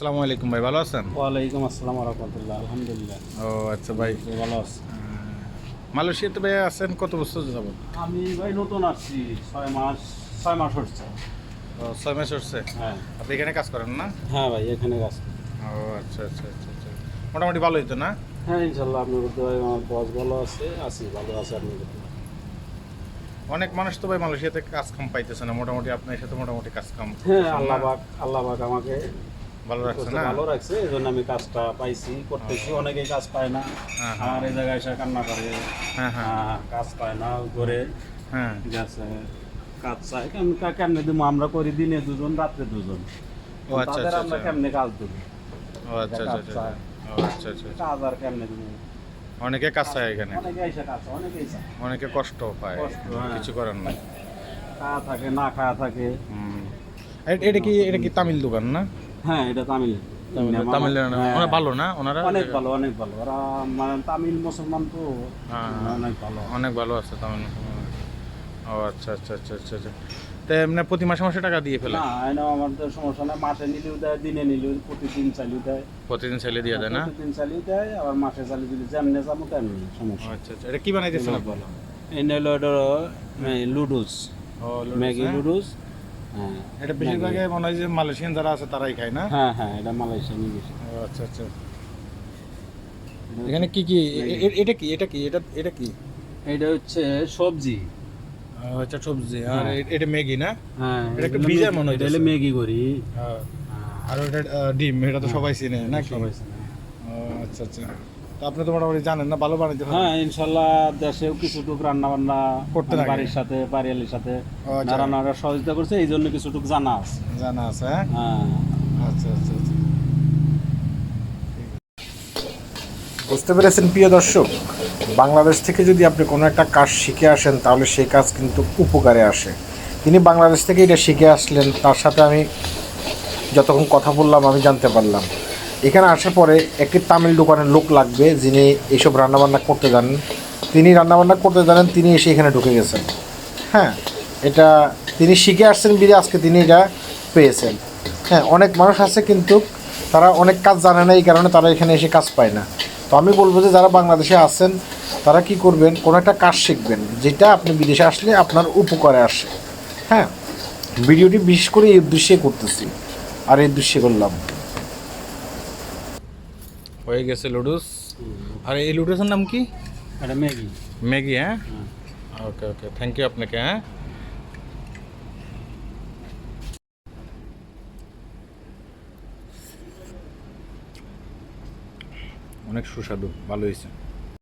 আসসালামু আলাইকুম ভাই ভালো আছেন? ওয়ালাইকুম আসসালাম রহমতুল্লাহ আলহামদুলিল্লাহ। ও আচ্ছা ভাই। ভালো আছি মালয়েশিয়াতে ভাই আছেন কত বছর যাব আমি ভাই নতুন আসছি ছয় মাস ছয় মাস হচ্ছে। ছয় মাস হচ্ছে? হ্যাঁ। আপনি এখানে কাজ করেন না? হ্যাঁ ভাই এখানে কাজ ও আচ্ছা আচ্ছা আচ্ছা আচ্ছা। মোটামুটি ভালোই তো না? হ্যাঁ ইনশাল্লাহ আপনি করতে ভাই আমার বস ভালো আছে আছি ভালো আছে আপনি করতে অনেক মানুষ তো ভাই মালয়েশিয়াতে কাজ কাম পাইতেছে না মোটামুটি আপনার সাথে মোটামুটি কাজ কাম হ্যাঁ করছেন আল্লাহ না? আল্লাহ পাক আমাকে ভালো রাখছে না? ভালো রাখছে এই জন্য আমি কাজটা পাইছি করতেছি অনেকেই কাজ পায় না। হ্যাঁ, হ্যাঁ। আমার এই জায়গায় এসে কান্না করে হ্যাঁ কাজ পায় না করে হ্যাঁ। গেছে কাজ চাই কেমন কেমনে দিব আমরা করি দিনে দুজন রাত্রে দুজন। ও আচ্ছা তাদের আচ্ছা আমরা আচ্ছা। কেমনে কাজ দেবো ও আচ্ছা আচ্ছা আচ্ছা। কাজ আর কেমনে দিব অনেকে কাজ চায় এখানে। অনেকে কষ্ট পায়। কিছু করার নাই। খাওয়া থাকে না খাওয়া থাকে। এটা কি এটা কি তামিল দোকান না? হ্যাঁ এটা তামিল। তামিল হ্যাঁ। ওরা ভালো না ওনারা? অনেক ভালো অনেক ভালো। ওরা মানে তামিল মুসলমান তো হ্যাঁ। অনেক ভালো। অনেক ভালো আছে তামিল ও আচ্ছা আচ্ছা আচ্ছা আচ্ছা আচ্ছা। তো এমনি প্রতি মাসে মাসে টাকা দিয়ে ফেলে? না এনে আমার তো সমস্যা নাই। মাসে নিলেও দেয় দিনে নিলেও প্রতিদিন চালিয়ে দেয়। প্রতিদিন ছেলে দিয়ে দেয় না? প্রতিদিন চালিয়ে দেয় আবার মাসে চালিয়ে দিলে যেমনে যাব তেমনি সমস্যা আচ্ছা আচ্ছা এটা কি বানাইতেছেন ভালো। এই হলো লুডুস ম্যাগি হ্যাঁ? লুডুস। হ্যাঁ। এটা বেশিরভাগ মনে হয় যে মালয়েশিয়ান যারা আছে তারাই খায় না? হ্যাঁ হ্যাঁ এটা মালয়েশিয়া নিয়ে আচ্ছা আচ্ছা। এখানে কি কি? এটা কি? এটা কি? এটা এটা কি? এটা হচ্ছে সবজি। আচ্ছা সবজি। আর হ্যাঁ। এটা ম্যাগি না? হ্যাঁ এটা একটু ভিজা মনে এটা ম্যাগি করি। হ্যাঁ। আর ওটা ডিম এটা তো সবাই চিনে নাকি? সবাই চেনে। আচ্ছা আচ্ছা। আপনি তো মোটামুটি জানেন না ভালো বানাইতে হ্যাঁ। ইনশাল্লাহ দেশেও কিছুটুক রান্না বান্না করতে লাগে। বাড়ির সাথে বাড়িয়ালির সাথে ও, আচ্ছা। সহযোগিতা করছে এই জন্য কিছুটুক জানা আছে। জানা আছে হ্যাঁ? হ্যাঁ। আচ্ছা আচ্ছা আচ্ছা। বুঝতে পেরেছেন প্রিয় দর্শক বাংলাদেশ থেকে যদি আপনি কোনো একটা কাজ শিখে আসেন তাহলে সেই কাজ কিন্তু উপকারে আসে। তিনি বাংলাদেশ থেকে এটা শিখে আসলেন তার সাথে আমি যতক্ষণ কথা বললাম আমি জানতে পারলাম। এখানে আসার পরে একটি তামিল দোকানের লোক লাগবে যিনি এইসব রান্নাবান্না করতে জানেন। তিনি রান্নাবান্না করতে জানেন, তিনি এসে এখানে ঢুকে গেছেন। হ্যাঁ এটা তিনি শিখে আসছেন বিরে আজকে তিনি এটা পেয়েছেন। হ্যাঁ অনেক মানুষ আছে কিন্তু তারা অনেক কাজ জানে না, এই কারণে তারা এখানে এসে কাজ পায় না। তো আমি বলব যে যারা বাংলাদেশে আছেন, তারা কি করবেন? কোনো একটা কাজ শিখবেন, যেটা আপনি বিদেশে আসলে আপনার উপকারে আসে। হ্যাঁ ভিডিওটি বিশেষ করে এই উদ্দেশ্যে করতেছি। আর এই উদ্দেশ্যে করলাম। হয়ে গেছে লুডুস। আর এই লুডুসের নাম কি? এটা ম্যাগি। ম্যাগি হ্যাঁ? হ্যাঁ। ওকে ওকে থ্যাংক ইউ আপনাকে হ্যাঁ? অনেক সুস্বাদু ভালো হয়েছে।